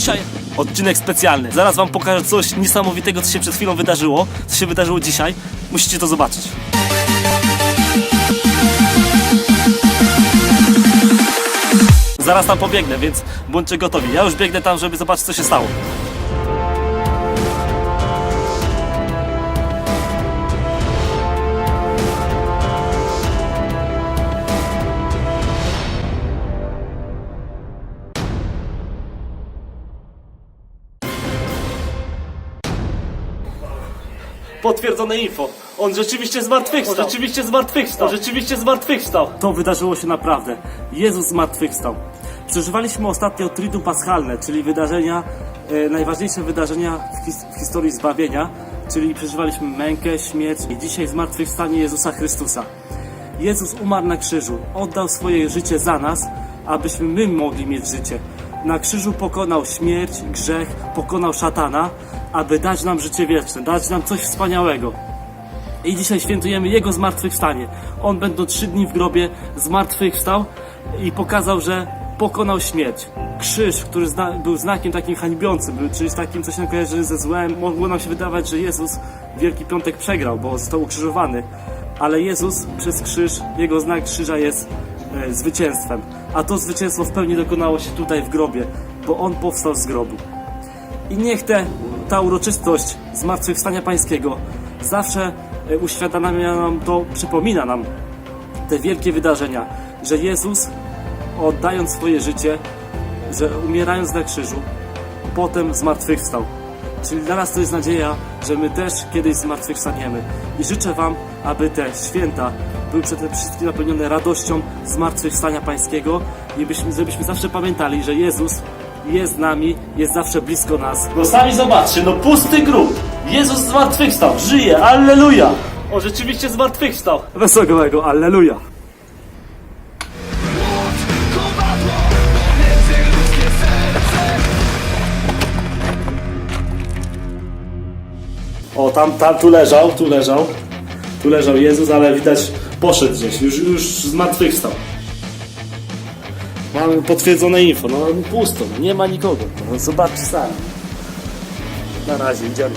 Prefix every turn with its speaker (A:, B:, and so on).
A: Dzisiaj odcinek specjalny. Zaraz wam pokażę coś niesamowitego, co się przed chwilą wydarzyło, co się wydarzyło dzisiaj. Musicie to zobaczyć. Zaraz tam pobiegnę, więc bądźcie gotowi. Ja już biegnę tam, żeby zobaczyć, co się stało. Potwierdzone info. On rzeczywiście zmartwychwstał. On rzeczywiście zmartwychwstał. On rzeczywiście zmartwychwstał. To wydarzyło się naprawdę. Jezus zmartwychwstał. Przeżywaliśmy ostatnio Tridu Paschalne, czyli wydarzenia, e, najważniejsze wydarzenia w, his w historii zbawienia, czyli przeżywaliśmy mękę, śmierć i dzisiaj zmartwychwstanie Jezusa Chrystusa. Jezus umarł na krzyżu, oddał swoje życie za nas, abyśmy my mogli mieć życie. Na krzyżu pokonał śmierć, grzech, pokonał szatana, aby dać nam życie wieczne, dać nam coś wspaniałego. I dzisiaj świętujemy Jego zmartwychwstanie. On, będąc trzy dni w grobie, zmartwychwstał i pokazał, że pokonał śmierć. Krzyż, który zna, był znakiem takim hańbiącym, czymś takim, co się kojarzy ze złem. Mogło nam się wydawać, że Jezus Wielki Piątek przegrał, bo został ukrzyżowany. Ale Jezus przez krzyż, Jego znak krzyża jest zwycięstwem. A to zwycięstwo w pełni dokonało się tutaj w grobie, bo On powstał z grobu. I niech te, ta uroczystość Zmartwychwstania Pańskiego zawsze e, uświadamia nam to, przypomina nam te wielkie wydarzenia, że Jezus oddając swoje życie, że umierając na krzyżu, potem zmartwychwstał. Czyli dla nas to jest nadzieja, że my też kiedyś zmartwychwstaniemy. I życzę Wam, aby te święta były przede wszystkim napełnione radością zmartwychwstania Pańskiego i byśmy, żebyśmy zawsze pamiętali, że Jezus jest z nami, jest zawsze blisko nas. No sami zobaczcie, no pusty grób. Jezus zmartwychwstał, żyje, alleluja! On rzeczywiście zmartwychwstał. Wesołego, alleluja! O, tam, tam, tu leżał, tu leżał. Tu leżał Jezus, ale widać poszedł gdzieś, już, już zmartwychwstał. Mamy potwierdzone info, no pusto, no, nie ma nikogo. No, zobaczcie sami. Na razie, idziemy.